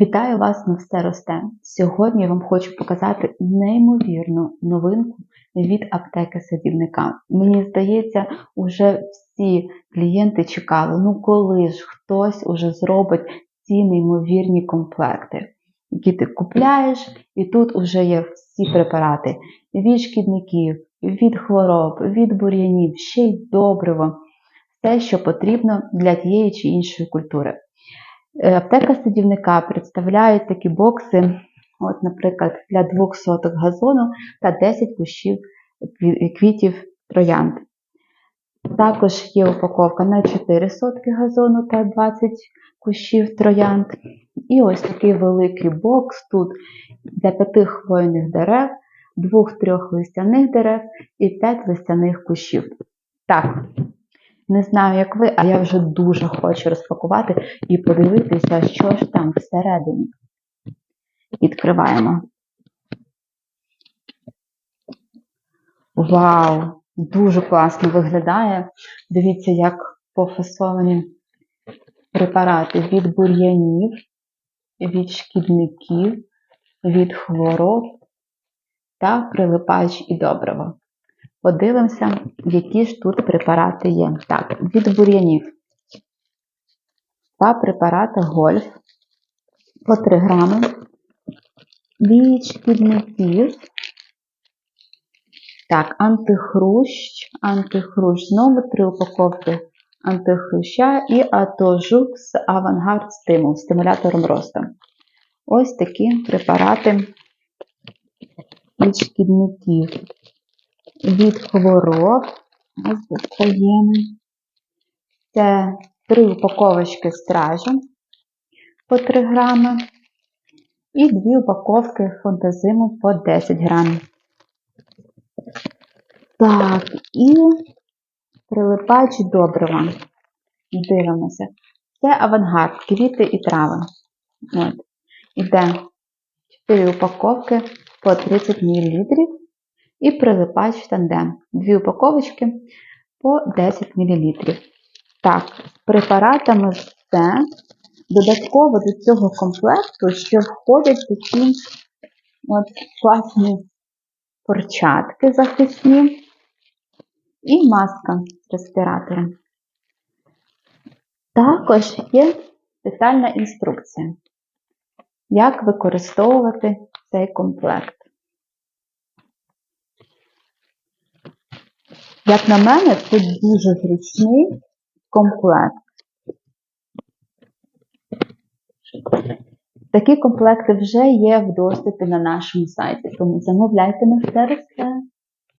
Вітаю вас на все росте. Сьогодні я вам хочу показати неймовірну новинку від аптеки садівника. Мені здається, уже всі клієнти чекали, ну коли ж хтось уже зробить ці неймовірні комплекти, які ти купляєш, і тут вже є всі препарати від шкідників, від хвороб, від бур'янів, ще й добриво, все, що потрібно для тієї чи іншої культури. Е, Аптека садівника представляє такі бокси, от, наприклад, для двох соток газону та 10 кущів квітів троянд. Також є упаковка на 4 сотки газону та 20 кущів троянд. І ось такий великий бокс тут для 5 хвойних дерев, 2-3 листяних дерев і 5 листяних кущів. Так, не знаю, як ви, а я вже дуже хочу розпакувати і подивитися, що ж там всередині. Відкриваємо. Вау! Дуже класно виглядає. Дивіться, як пофасовані препарати від бур'янів, від шкідників, від хвороб та прилипач і добрива. Подивимося, які ж тут препарати є. Так, від бур'янів. Два препарати гольф по 3 грами. Від шкідників. Так, антихрущ, антихрущ, знову три упаковки антихруща і атожукс авангард стимул, стимулятором росту. Ось такі препарати від шкідників від хвороб. Ось. Це три упаковочки стражу по 3 грами і дві упаковки фонтазиму по 10 грамів. Так, і прилипач добрива. Дивимося. Це авангард, квіти і трави. От. Іде 4 упаковки по 30 мл і прилипач тандем. Дві упаковочки по 10 мл. Так, з препаратами все. Додатково до цього комплекту ще входять такі от класні перчатки захисні і маска з респіратором. Також є детальна інструкція, як використовувати цей комплект. Як на мене, це дуже зручний комплект. Такі комплекти вже є в доступі на нашому сайті, тому замовляйте нас.